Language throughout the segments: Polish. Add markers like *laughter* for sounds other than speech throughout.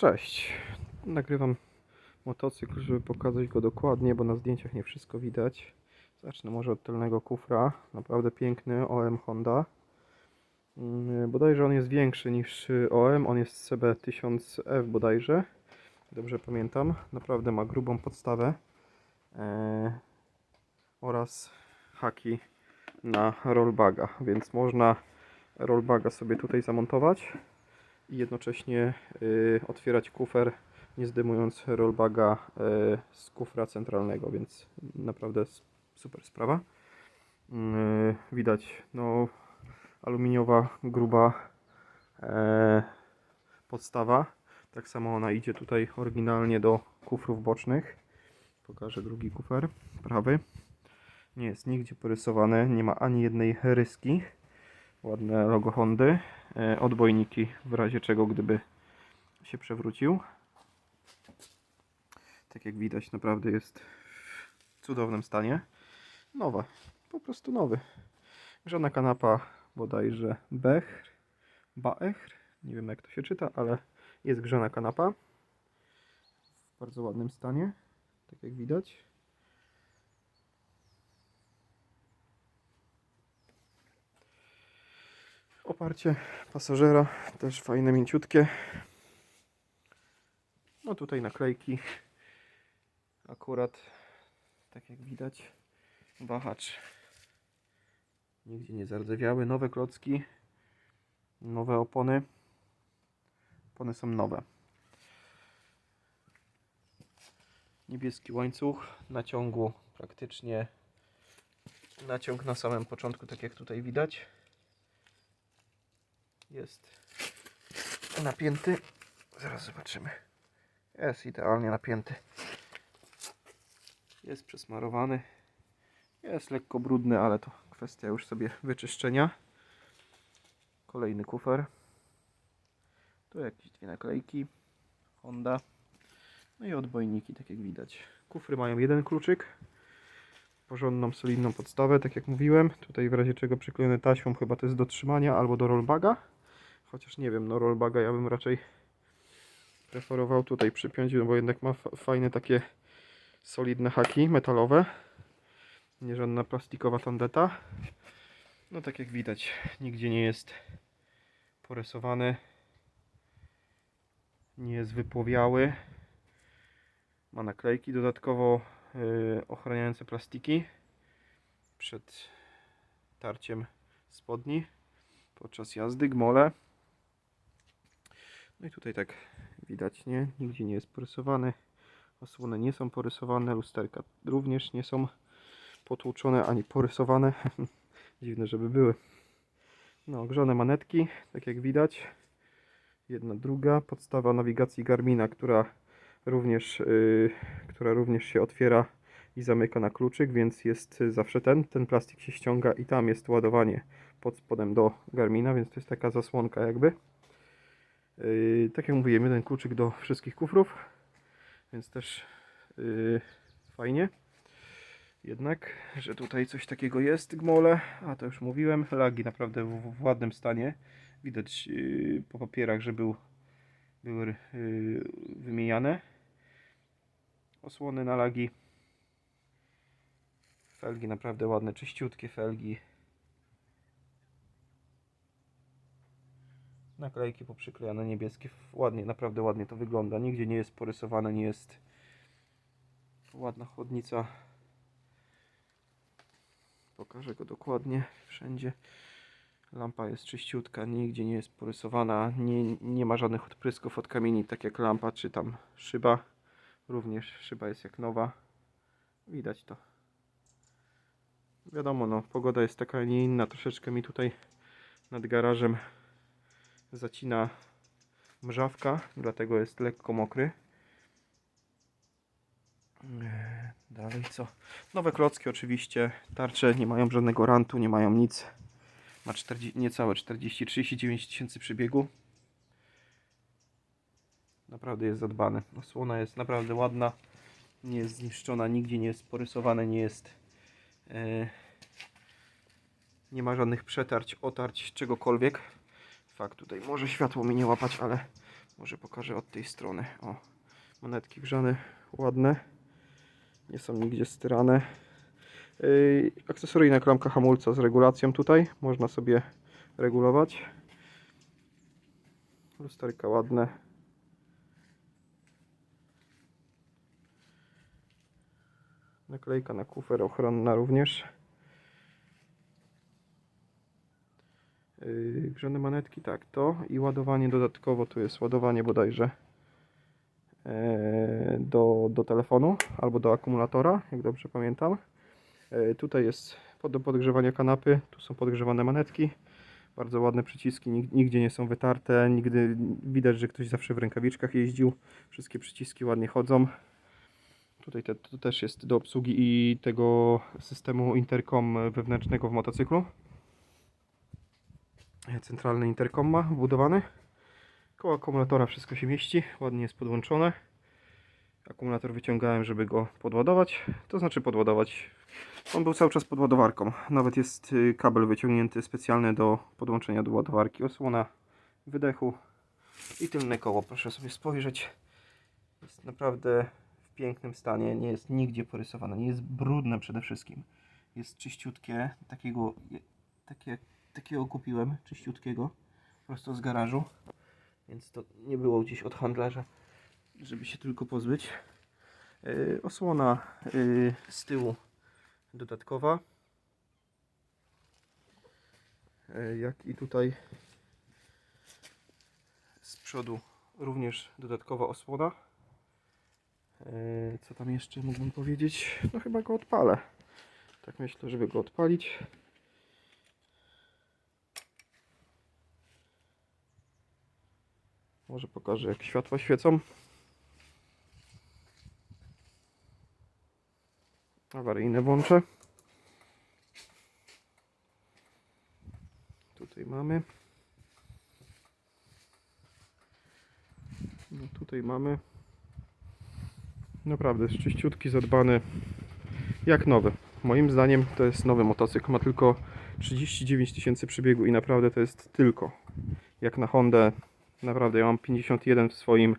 Cześć. Nagrywam motocykl, żeby pokazać go dokładnie, bo na zdjęciach nie wszystko widać. Zacznę może od tylnego kufra. Naprawdę piękny OM Honda. Mm, Bodajże on jest większy niż OM. On jest CB1000F bodajże. Dobrze pamiętam. Naprawdę ma grubą podstawę. Eee, oraz haki na rollbaga, więc można rollbaga sobie tutaj zamontować i jednocześnie y, otwierać kufer nie zdejmując rollbaga y, z kufra centralnego, więc naprawdę super sprawa. Y, widać no aluminiowa gruba e, podstawa. Tak samo ona idzie tutaj oryginalnie do kufrów bocznych. Pokażę drugi kufer, prawy. Nie jest nigdzie porysowane, nie ma ani jednej ryski. Ładne logo Hondy. E, Odbojniki w razie czego, gdyby się przewrócił. Tak jak widać, naprawdę jest w cudownym stanie. Nowe, po prostu nowy. Grzana kanapa bodajże Bechr, Baechr, nie wiem jak to się czyta, ale jest grzana kanapa. W bardzo ładnym stanie, tak jak widać. Oparcie pasażera też fajne, mięciutkie. No tutaj naklejki. Akurat, tak jak widać, wahacz nigdzie nie zardzewiały. Nowe klocki, nowe opony. Opony są nowe. Niebieski łańcuch na ciągu praktycznie naciąg na samym początku, tak jak tutaj widać jest napięty. Zaraz zobaczymy. Jest idealnie napięty. Jest przesmarowany. Jest lekko brudny, ale to kwestia już sobie wyczyszczenia. Kolejny kufer. Tu jakieś dwie naklejki. Honda. No i odbojniki, tak jak widać. Kufry mają jeden kluczyk. Porządną, solidną podstawę, tak jak mówiłem. Tutaj w razie czego przyklejone taśmą, chyba to jest do trzymania albo do rollbaga. Chociaż nie wiem, no rollbaga ja bym raczej preferował tutaj przypiąć, no bo jednak ma fa- fajne takie solidne haki metalowe. Nie żadna plastikowa tandeta. No tak jak widać, nigdzie nie jest porysowany. Nie jest wypłowiały. Ma naklejki dodatkowo yy, ochraniające plastiki przed tarciem spodni podczas jazdy, gmole. No i tutaj tak widać, nie? Nigdzie nie jest porysowany. Osłony nie są porysowane, lusterka również nie są potłuczone ani porysowane. *laughs* Dziwne, żeby były. No, grzane manetki, tak jak widać. Jedna, druga. Podstawa nawigacji Garmina, która również, yy, która również się otwiera i zamyka na kluczyk, więc jest zawsze ten. Ten plastik się ściąga i tam jest ładowanie pod spodem do Garmina, więc to jest taka zasłonka jakby. Yy, tak jak mówiłem, jeden kluczyk do wszystkich kufrów, więc też yy, fajnie. Jednak, że tutaj coś takiego jest, gmole, a to już mówiłem, lagi naprawdę w, w ładnym stanie. Widać yy, po papierach, że był, były wymieniane. Osłony na lagi. Felgi naprawdę ładne, czyściutkie felgi. Naklejki poprzyklejane niebieskie. Ładnie, naprawdę ładnie to wygląda. Nigdzie nie jest porysowane, nie jest ładna chłodnica. Pokażę go dokładnie wszędzie. Lampa jest czyściutka, nigdzie nie jest porysowana, nie, nie ma żadnych odprysków od kamieni, tak jak lampa czy tam szyba. Również szyba jest jak nowa. Widać to. Wiadomo, no, pogoda jest taka, a nie inna. Troszeczkę mi tutaj nad garażem zacina mrzawka, dlatego jest lekko mokry. Eee, Dalej co? Nowe klocki oczywiście, tarcze nie mają żadnego rantu, nie mają nic. Ma 40, niecałe 40-39 tysięcy przebiegu. Naprawdę jest zadbany. Osłona jest naprawdę ładna. Nie jest zniszczona, nigdzie nie jest porysowane, nie jest... e, nie ma żadnych przetarć, otarć, czegokolwiek. Fakt, tutaj może światło mi nie łapać, ale Może pokażę od tej strony. O, monetki grzane, ładne. Nie są nigdzie styrane. Yy, akcesoryjna klamka hamulca z regulacją tutaj. Można sobie regulować. Lusterka ładne. Naklejka na kufer ochronna również. Grzane manetki, tak, to i ładowanie dodatkowo, tu jest ładowanie bodajże e, do, do telefonu albo do akumulatora, jak dobrze pamiętam. E, Tutaj jest do podgrzewania kanapy, tu są podgrzewane manetki. Bardzo ładne przyciski, nig- nigdzie nie są wytarte, nigdy widać, że ktoś zawsze w rękawiczkach jeździł. Wszystkie przyciski ładnie chodzą. Tutaj te, to też jest do obsługi i tego systemu intercom wewnętrznego w motocyklu. Centralny intercom ma wbudowany. Koło akumulatora wszystko się mieści, ładnie jest podłączone. Akumulator wyciągałem, żeby go podładować, to znaczy podładować. On był cały czas pod ładowarką. Nawet jest y, kabel wyciągnięty specjalny do podłączenia do ładowarki. Osłona wydechu i tylne koło. Proszę sobie spojrzeć. Jest naprawdę w pięknym stanie. Nie jest nigdzie porysowane. Nie jest brudne przede wszystkim. Jest czyściutkie. Takiego, takie, takiego kupiłem, czyściutkiego. Prosto z garażu. Więc to nie było gdzieś od handlarza, żeby się tylko pozbyć. Yy, osłona yy, z tyłu dodatkowa. Yy, jak i tutaj z przodu również dodatkowa osłona. Yy, co tam jeszcze mógłbym powiedzieć? No chyba go odpalę. Tak myślę, żeby go odpalić. Może pokażę jak światła świecą. Awaryjne włączę. Tutaj mamy. No tutaj mamy. Naprawdę jest czyściutki, zadbany. Jak nowy. Moim zdaniem to jest nowy motocykl. Ma tylko 39 tysięcy przebiegu i naprawdę to jest tylko. Jak na Hondę Naprawdę, ja mam 51 w swoim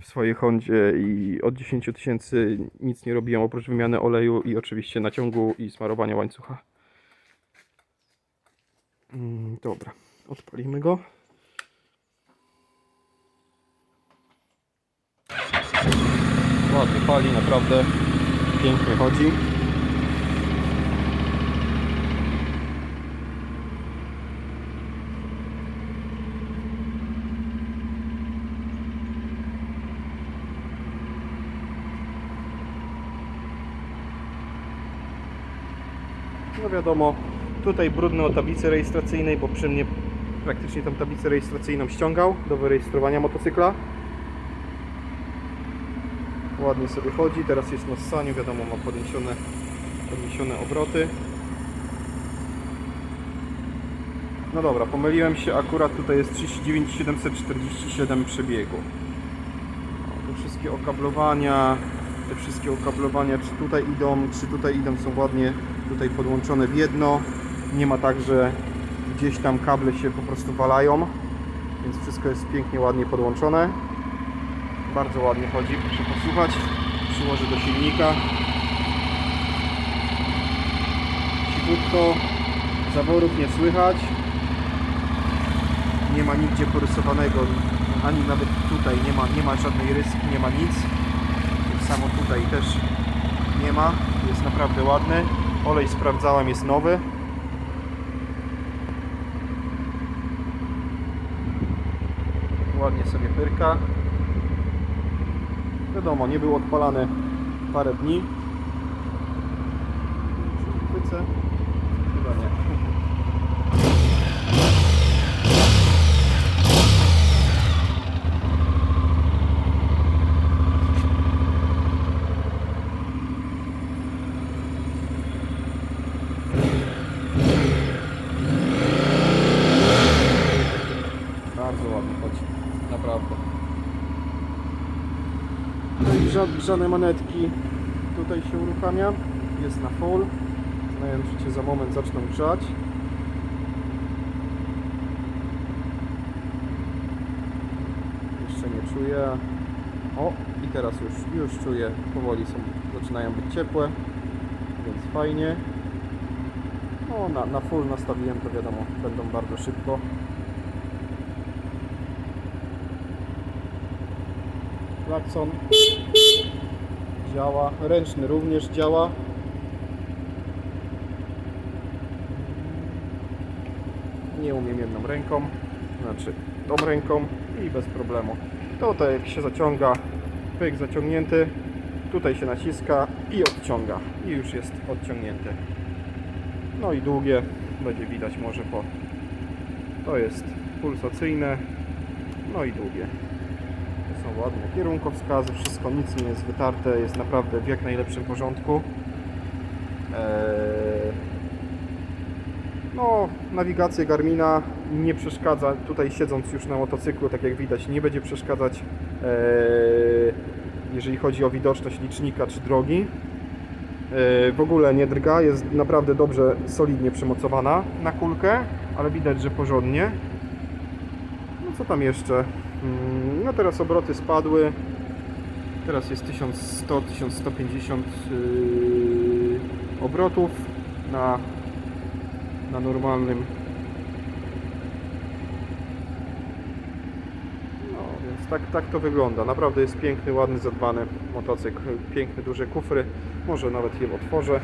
w swojej Hondzie i od 10 tysięcy nic nie robiłem oprócz wymiany oleju i oczywiście naciągu i smarowania łańcucha. Mm, Dobra, odpalimy go. Ładnie pali, naprawdę pięknie chodzi. No wiadomo, tutaj brudny o tablicy rejestracyjnej, bo przy mnie praktycznie tą tablicę rejestracyjną ściągał do wyrejestrowania motocykla. Ładnie sobie chodzi, teraz jest na ssaniu, wiadomo ma podniesione, podniesione obroty. No dobra, pomyliłem się, akurat tutaj jest 39 747 przebiegu. Te wszystkie okablowania, te wszystkie okablowania, czy tutaj idą, czy tutaj idą, są ładnie tutaj podłączone w jedno. Nie ma tak, że gdzieś tam kable się po prostu walają, więc wszystko jest pięknie, ładnie podłączone. Bardzo ładnie chodzi, proszę posłuchać. Przyłożę do silnika. Cichutko, zaworów nie słychać. Nie ma nigdzie porysowanego, ani nawet tutaj nie ma, nie ma żadnej ryski, nie ma nic. Tak samo tutaj też nie ma. Jest naprawdę ładny. Olej sprawdzałem, jest nowy. Ładnie sobie pyrka. Wiadomo, nie był odpalany parę dni. Czy chwycę? Chyba nie. Bardzo ładnie chodzi. Naprawdę. No i grza- grzane manetki tutaj się uruchamia. Jest na full. Znają, że cię za moment zaczną grzać. czuję. O, i teraz już, już czuję, powoli są, zaczynają być ciepłe, więc fajnie. No, na, na full nastawiłem, to wiadomo, będą bardzo szybko. Klakson działa, ręczny również działa. Nie umiem jedną ręką, znaczy tą ręką i bez problemu. Tutaj jak się zaciąga, pyk zaciągnięty, tutaj się naciska i odciąga i już jest odciągnięty. No i długie, będzie widać może po... To jest pulsacyjne, no i długie. Są ładne kierunkowskazy, wszystko, nic nie jest wytarte, jest naprawdę w jak najlepszym porządku. Eee, no, nawigacja Garmina nie przeszkadza, tutaj siedząc już na motocyklu, tak jak widać, nie będzie przeszkadzać, e, jeżeli chodzi o widoczność licznika czy drogi. E, w ogóle nie drga, jest naprawdę dobrze, solidnie przymocowana na kulkę, ale widać, że porządnie. No co tam jeszcze? Mm, No teraz obroty spadły. Teraz jest 1100-1150 yy, obrotów na na normalnym. No więc tak, tak to wygląda. Naprawdę jest piękny, ładny, zadbany motocykl. Piękne, duże kufry. Może nawet je otworzę.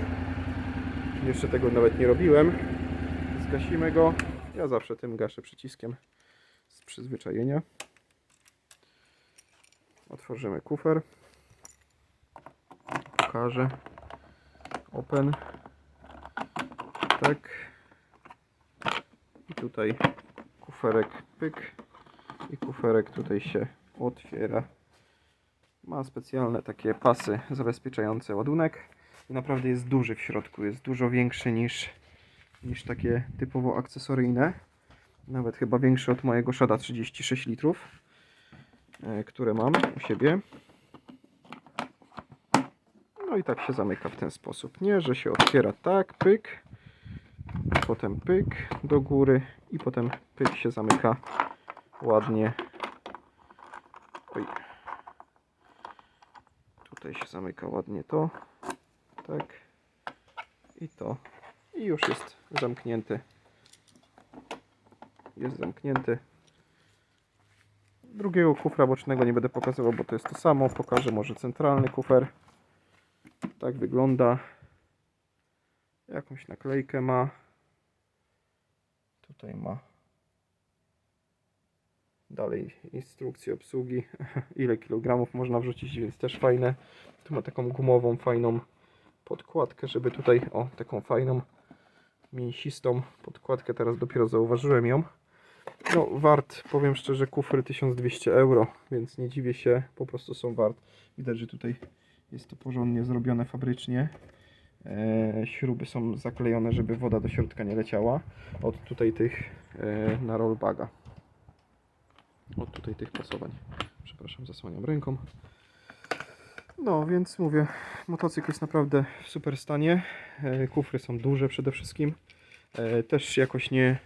Jeszcze tego nawet nie robiłem. Zgasimy go. Ja zawsze tym gaszę przyciskiem z przyzwyczajenia. Otworzymy kufer. Pokażę. Open. Tak. I tutaj kuferek pyk i kuferek tutaj się otwiera. Ma specjalne takie pasy zabezpieczające ładunek i naprawdę jest duży w środku, jest dużo większy niż, niż takie typowo akcesoryjne. Nawet chyba większy od mojego Shada 36 litrów, które mam u siebie. No i tak się zamyka w ten sposób, nie? Że się otwiera tak, pyk, potem pyk do góry i potem pyk się zamyka ładnie. Oj. Tutaj się zamyka ładnie to. Tak. I to. I już jest zamknięty. Jest zamknięty. Drugiego kufra bocznego nie będę pokazywał, bo to jest to samo. Pokażę może centralny kufer. Tak wygląda. Jakąś naklejkę ma. Tutaj ma dalej instrukcję obsługi, *laughs* ile kilogramów można wrzucić, więc też fajne. Tu ma taką gumową, fajną podkładkę, żeby tutaj, o, taką fajną, mięsistą podkładkę, teraz dopiero zauważyłem ją. No, wart, powiem szczerze, kufry 1200 euro, więc nie dziwię się, po prostu są wart. Widać, że tutaj jest to porządnie zrobione fabrycznie. E, śruby są zaklejone, żeby woda do środka nie leciała. Od tutaj tych e, na rollbaga. Od tutaj tych pasowań. Przepraszam, zasłaniam ręką. No, więc mówię, motocykl jest naprawdę w super stanie. E, kufry są duże przede wszystkim. E, też jakoś nie,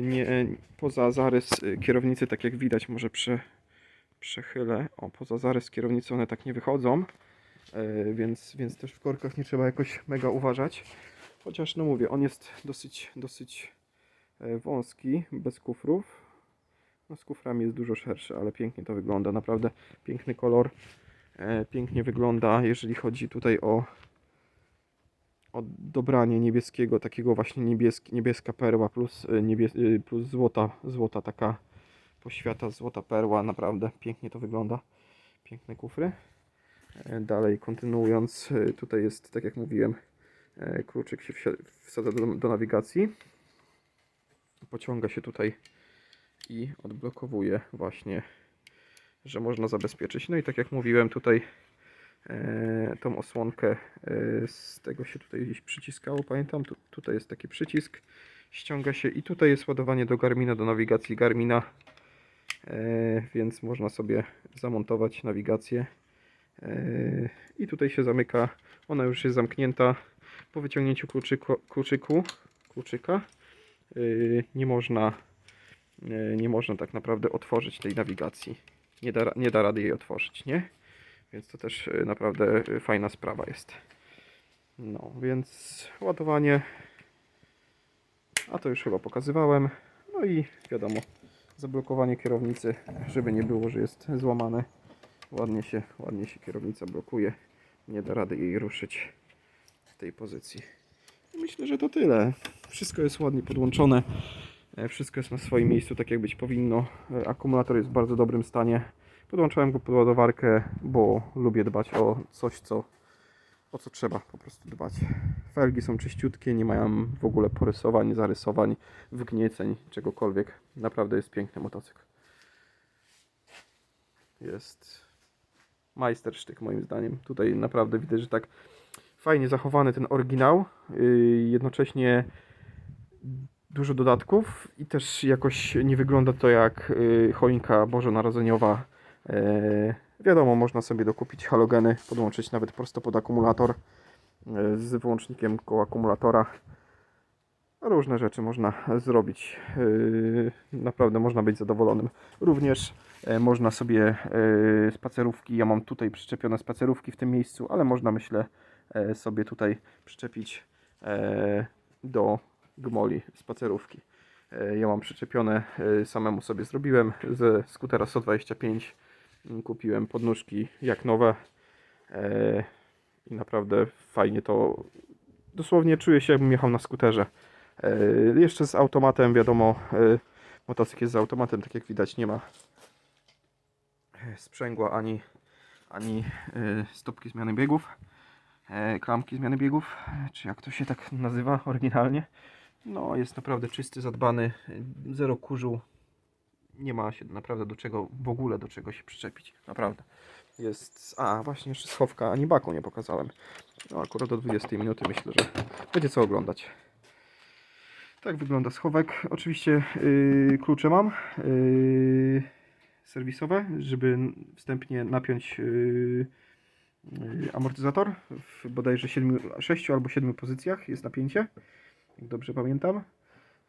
nie e, poza zarys kierownicy, tak jak widać, może prze, przechylę. O, poza zarys kierownicy one tak nie wychodzą. E, więc, więc też w korkach nie trzeba jakoś mega uważać. Chociaż no mówię, on jest dosyć, dosyć e, wąski, bez kufrów. No z kuframi jest dużo szerszy, ale pięknie to wygląda, naprawdę piękny kolor. Pięknie wygląda, jeżeli chodzi tutaj o dobranie niebieskiego, takiego właśnie niebieski, niebieska perła plus, e, niebie, e, plus złota, złota taka poświata, złota perła, naprawdę pięknie to wygląda. Piękne kufry. E, Dalej kontynuując, e, tutaj jest, tak jak mówiłem, e, kluczyk się wsadza do, do nawigacji. Pociąga się tutaj i odblokowuje właśnie, że można zabezpieczyć. No i tak jak mówiłem, tutaj tą osłonkę e, z tego się tutaj gdzieś przyciskało, pamiętam, tu, tutaj jest taki przycisk, ściąga się i tutaj jest ładowanie do Garmina, do nawigacji Garmina, e, więc można sobie zamontować nawigację. I tutaj się zamyka, ona już jest zamknięta. Po wyciągnięciu kluczyku, kluczyku kluczyka nie można, nie można tak naprawdę otworzyć tej nawigacji. nie da, nie da rady jej otworzyć, nie? Więc to też y, naprawdę y, fajna sprawa jest. No, więc ładowanie. A to już chyba pokazywałem. No i wiadomo, zablokowanie kierownicy, żeby nie było, że jest złamane. Ładnie się, ładnie się kierownica blokuje. Nie da rady jej ruszyć w tej pozycji. Myślę, że to tyle. Wszystko jest ładnie podłączone. E, Wszystko jest na swoim miejscu, tak jak być powinno. E, Akumulator jest w bardzo dobrym stanie. Podłączałem go pod ładowarkę, bo lubię dbać o coś, co, o co trzeba po prostu dbać. Felgi są czyściutkie, nie mają w ogóle porysowań, zarysowań, wgnieceń, czegokolwiek. Naprawdę jest piękny motocykl. Jest majstersztyk moim zdaniem. Tutaj naprawdę widać, że tak fajnie zachowany ten oryginał. Yy, jednocześnie dużo dodatków i też jakoś nie wygląda to jak yy, choinka bożonarodzeniowa. Yy, wiadomo, można sobie dokupić halogeny, podłączyć nawet prosto pod akumulator yy, z wyłącznikiem koło akumulatora. Różne rzeczy można zrobić. Yy, Naprawdę można być zadowolonym. Również e, można sobie e, spacerówki, ja mam tutaj przyczepione spacerówki w tym miejscu, ale można myślę e, sobie tutaj przyczepić e, do gmoli spacerówki. E, Ja mam przyczepione, e, samemu sobie zrobiłem ze skutera 125. Kupiłem podnóżki jak nowe e, i naprawdę fajnie to dosłownie czuję się jakbym jechał na skuterze. E, Jeszcze z automatem, wiadomo, e, motocykl jest z automatem, tak jak widać nie ma sprzęgła ani, ani stopki zmiany biegów, klamki zmiany biegów, czy jak to się tak nazywa oryginalnie. No, jest naprawdę czysty, zadbany, zero kurzu. Nie ma się naprawdę do czego, w ogóle do czego się przyczepić. Naprawdę. Jest. A, właśnie jeszcze schowka ani baku nie pokazałem. No, akurat do 20 minuty myślę, że będzie co oglądać. Tak wygląda schowek. Oczywiście yy, klucze mam yy, serwisowe, żeby wstępnie napiąć yy, yy, amortyzator. W bodajże 7, 6 albo 7 pozycjach jest napięcie, jak dobrze pamiętam.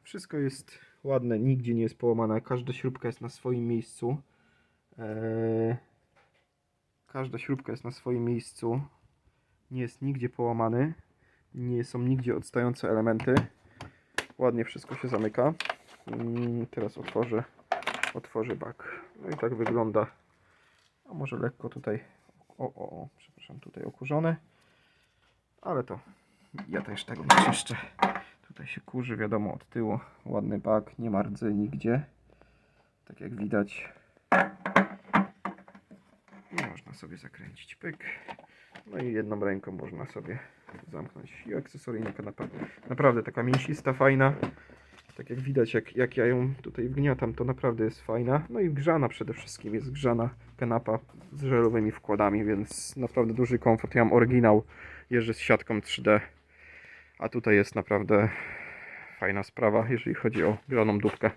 Wszystko jest ładne, nigdzie nie jest połamane, każda śrubka jest na swoim miejscu. Eee, każda śrubka jest na swoim miejscu. Nie jest nigdzie połamany. Nie są nigdzie odstające elementy. Ładnie wszystko się zamyka. Mm, Teraz otworzę, otworzę bak. No i tak wygląda. A może lekko tutaj, o, o, o, przepraszam, tutaj okurzone. Ale to ja też tego nie czyszczę. Tutaj się kurzy, wiadomo, od tyłu. Ładny bak, nie ma rdzy nigdzie. Tak jak widać. I można sobie zakręcić pyk. No i jedną ręką można sobie zamknąć. I akcesoryjna kanapa. Naprawdę taka mięsista, fajna. Tak jak widać, jak, jak ja ją tutaj wgniatam, to naprawdę jest fajna. No i grzana przede wszystkim. Jest grzana kanapa z żelowymi wkładami, więc naprawdę duży komfort. Ja mam oryginał, jeżdżę z siatką 3D. A tutaj jest naprawdę fajna sprawa, jeżeli chodzi o grzaną dupkę.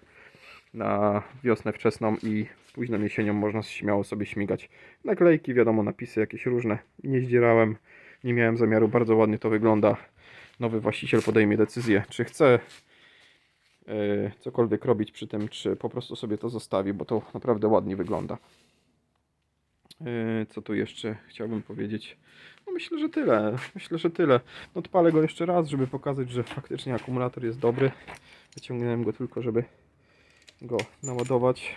Na wiosnę wczesną i późną jesienią można śmiało sobie śmigać. Naklejki, wiadomo, napisy jakieś różne. Nie zdzierałem, nie miałem zamiaru, bardzo ładnie to wygląda. Nowy właściciel podejmie decyzję, czy chce yy, cokolwiek robić przy tym, czy po prostu sobie to zostawi, bo to naprawdę ładnie wygląda. Yy, co tu jeszcze chciałbym powiedzieć? No myślę, że tyle. Myślę, że tyle. Odpalę go jeszcze raz, żeby pokazać, że faktycznie akumulator jest dobry. Wyciągnąłem go tylko, żeby go naładować.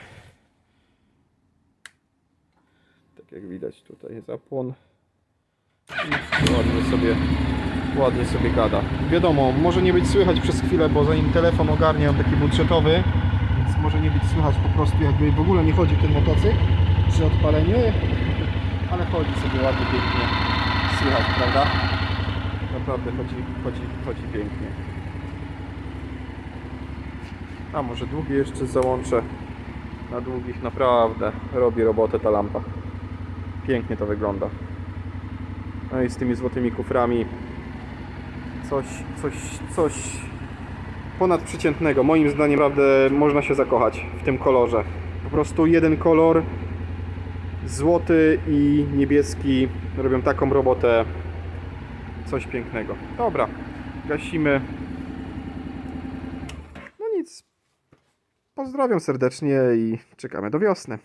Tak jak widać tutaj zapłon. I ładnie sobie, ładnie sobie gada. Wiadomo, może nie być słychać przez chwilę, bo zanim telefon ogarnia on taki budżetowy, więc może nie być słychać po prostu jakby w ogóle nie chodzi ten motocykl przy odpaleniu, ale chodzi sobie ładnie, pięknie. Słychać, prawda? Naprawdę chodzi, chodzi, chodzi pięknie. A może długie jeszcze załączę. Na długich naprawdę robi robotę ta lampa. Pięknie to wygląda. No i z tymi złotymi kuframi coś, coś, coś ponadprzeciętnego. Moim zdaniem naprawdę można się zakochać w tym kolorze. Po prostu jeden kolor, złoty i niebieski robią taką robotę. Coś pięknego. Dobra, gasimy. No nic. Pozdrawiam serdecznie i czekamy do wiosny.